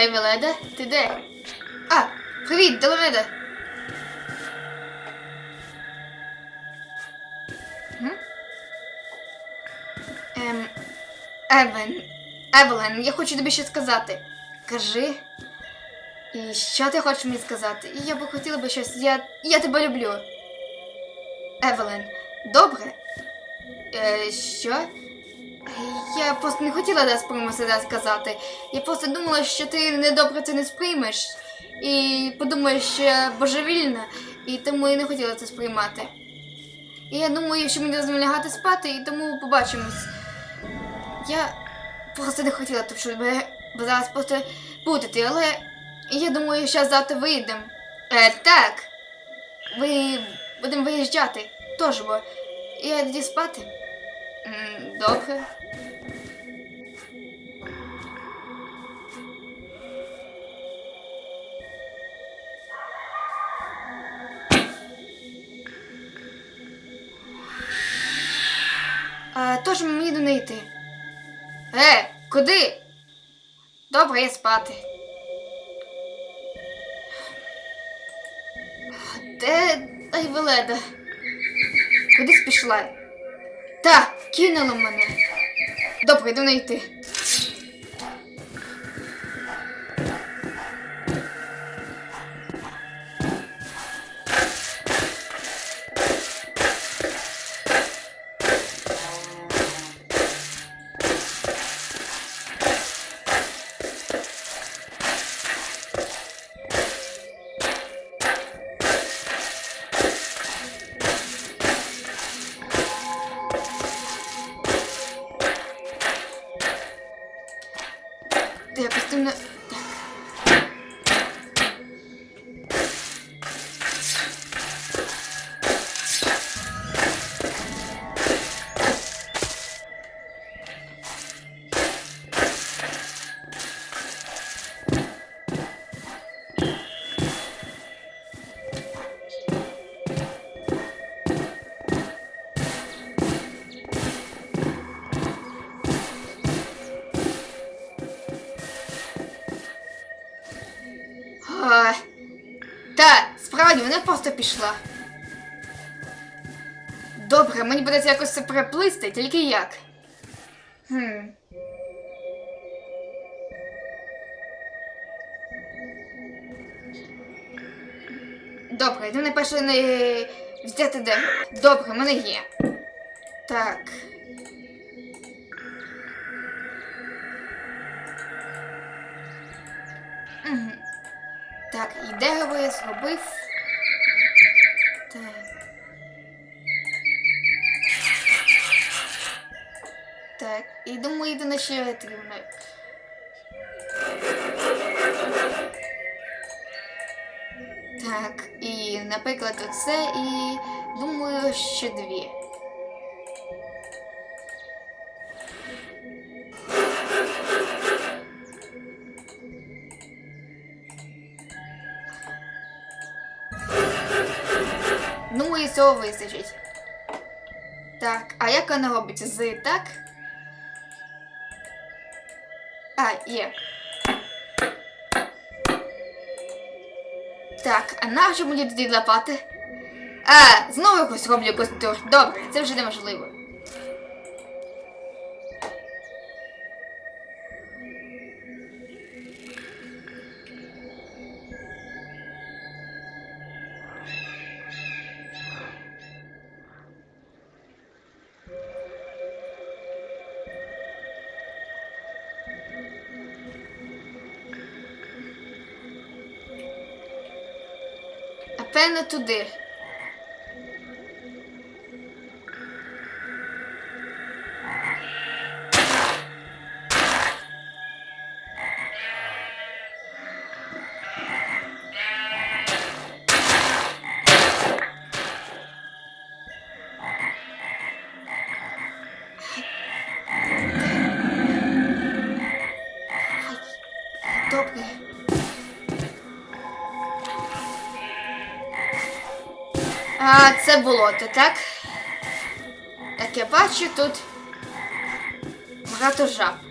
Е, Девіледа, ти де? А, привіт, Девіледа. М? Ем, Евен, Евелен, я хочу тобі щось сказати. Кажи. І що ти хочеш мені сказати? Я би хотіла би щось. Я, я тебе люблю. Евелен, добре? Е, що? Я просто не хотіла прямо це сказати. Я просто думала, що ти недобре це не сприймеш. І подумаєш, що я божевільна, і тому я не хотіла це сприймати. І я думаю, що мені дозволено лягати спати, і тому побачимось. Я просто не хотіла тут щоб зараз просто путати, але я думаю, що завтра вийдемо. Е, так. Ви будемо виїжджати. Тож бо. Я тоді спати. Добре. А, тож мені до неї йти. Е, куди? Добре, я спати. Де Айвеледа? Кудись пішла? Та, кинула мене. Добре, йду знайти. Та просто пішла. Добре, мені буде якось це переплисти, тільки як. Хм. Добре, йду найперше не взяти де. Добре, в мене є. Так. Мгм. Так, і дерево я зробив. І думаю, йду на ще потрібно. Так, і, наприклад, оце і думаю, ще дві. Ну і цього вистачить. Так, а як вона робиться? З так? А, є. Так, а нащо мені тоді лопати? А, знову якось роблю костюр. Добре, це вже неможливо. А певно туди. А, це болото, так? Як я бачу, тут багато жаб.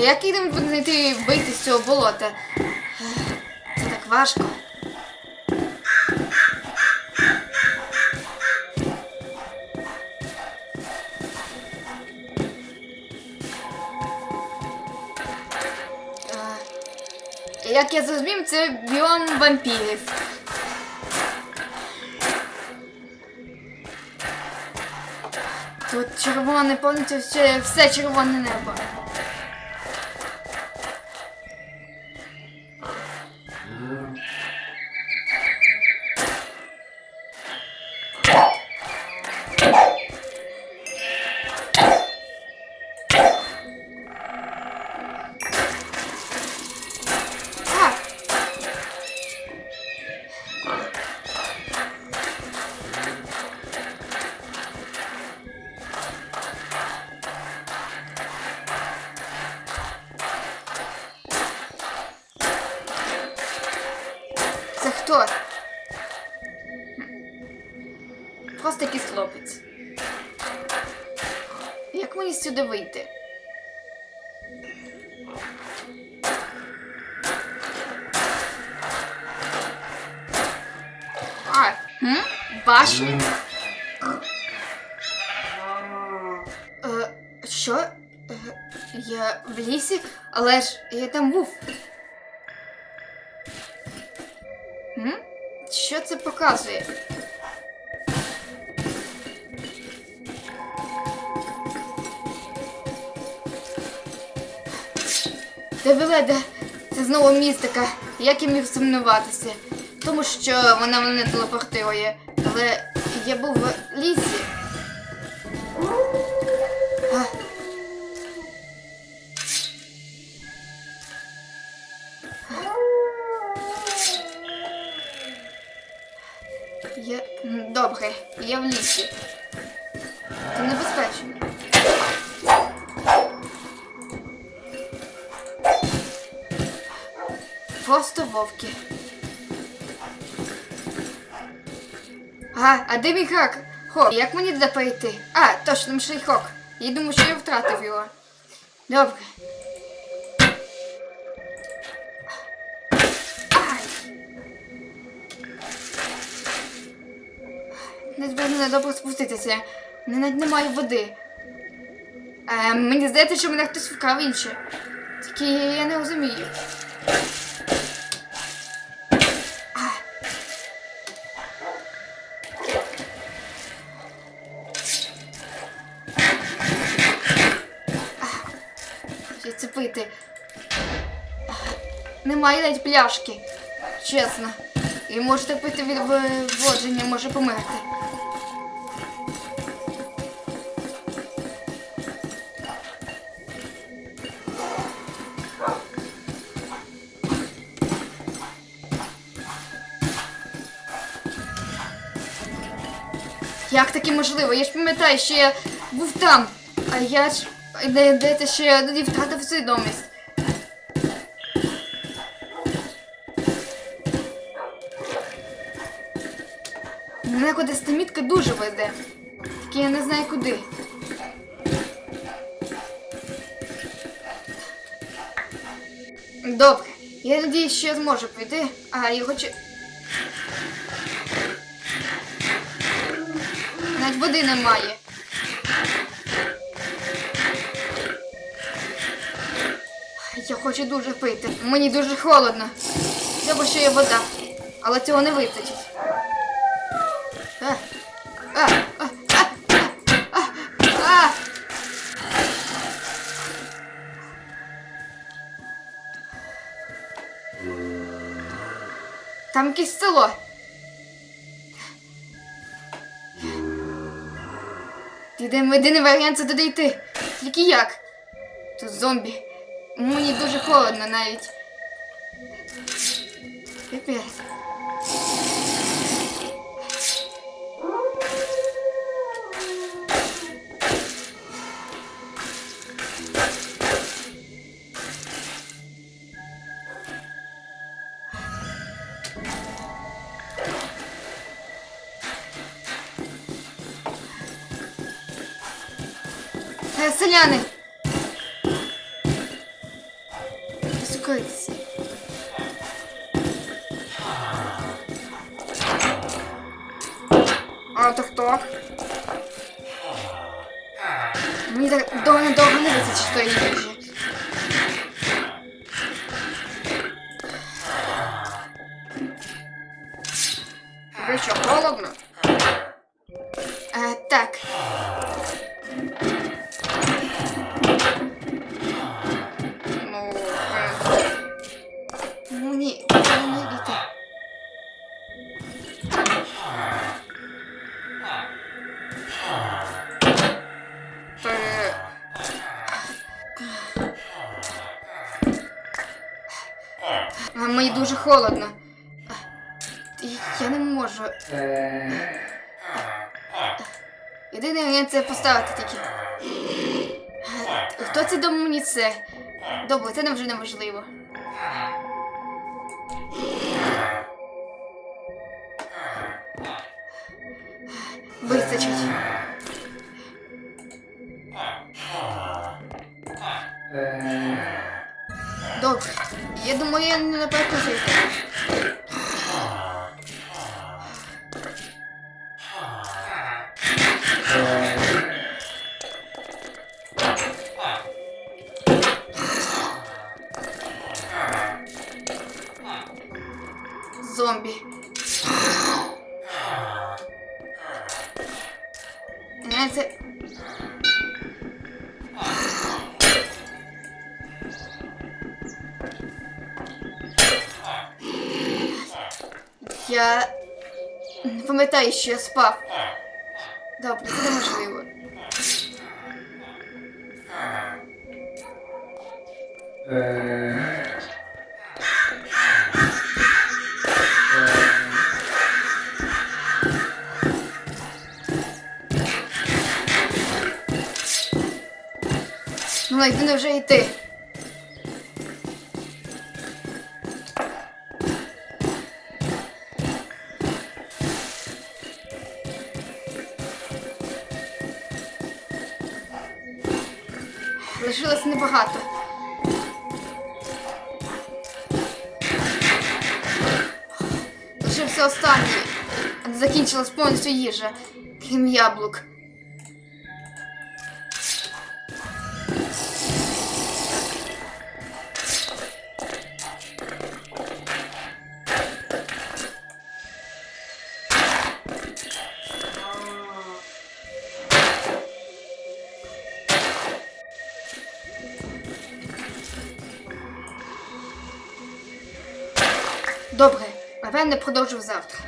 Як їдемо знайти вийти з цього болота? Це так важко. Як я зрозумів, це біом вампірів. Тут червоне, повністю все червоне небо. Хто? Просто якийсь хлопець. Як мені сюди вийти? А, хм? Башня? Е, що? Е, я в лісі, але ж я там був. Що це показує? Девеледа, це знову містика. Як я міг сумніватися? Тому що вона мене телепортує. Але я був в лісі. А. я в лісі. Це небезпечно. Просто вовки. А, а де мій хак? Хо, як мені туди перейти? А, точно шлейхок. Я думаю, що я втратив його. Добре. Не збережно добре спуститися. Не навіть немає води. Е, мені здається, що мене хтось вкрав інше. Тільки я не розумію. Пити? Немає навіть пляшки. Чесно. І можете пити від виводження, може померти. Як таке можливо? Я ж пам'ятаю, що я був там. А я ж де, де те, що я тоді втратив свідомість. Мене кудись та мітка дуже веде. Тільки я не знаю куди. Добре. Я надіюсь, що я зможу прийти, а я хочу. Навіть води немає. Я хочу дуже пити. Мені дуже холодно. Треба, що є вода. Але цього не вистачить. А, а, а. Там якесь село. Єдиний єдиний варіант це туди йти. Тільки як? Тут зомбі. Мені дуже холодно навіть. Піпець. А то хто? Мені так довго довго не вистачить що я не Ви холодно. Я не можу. Єдиний варіант це поставити тільки. Хто це дав мені це? Добре, це вже неможливо. Вистачить. Добре. Я думаю, я не напевно жити. Не пам'ятаю, що я спав. Добре, це неможливо. Ну, найди вже йти. Лишилось небагато. Лишився останній. Закінчилась повністю їжа, крім яблук. Напевне, продовжу завтра.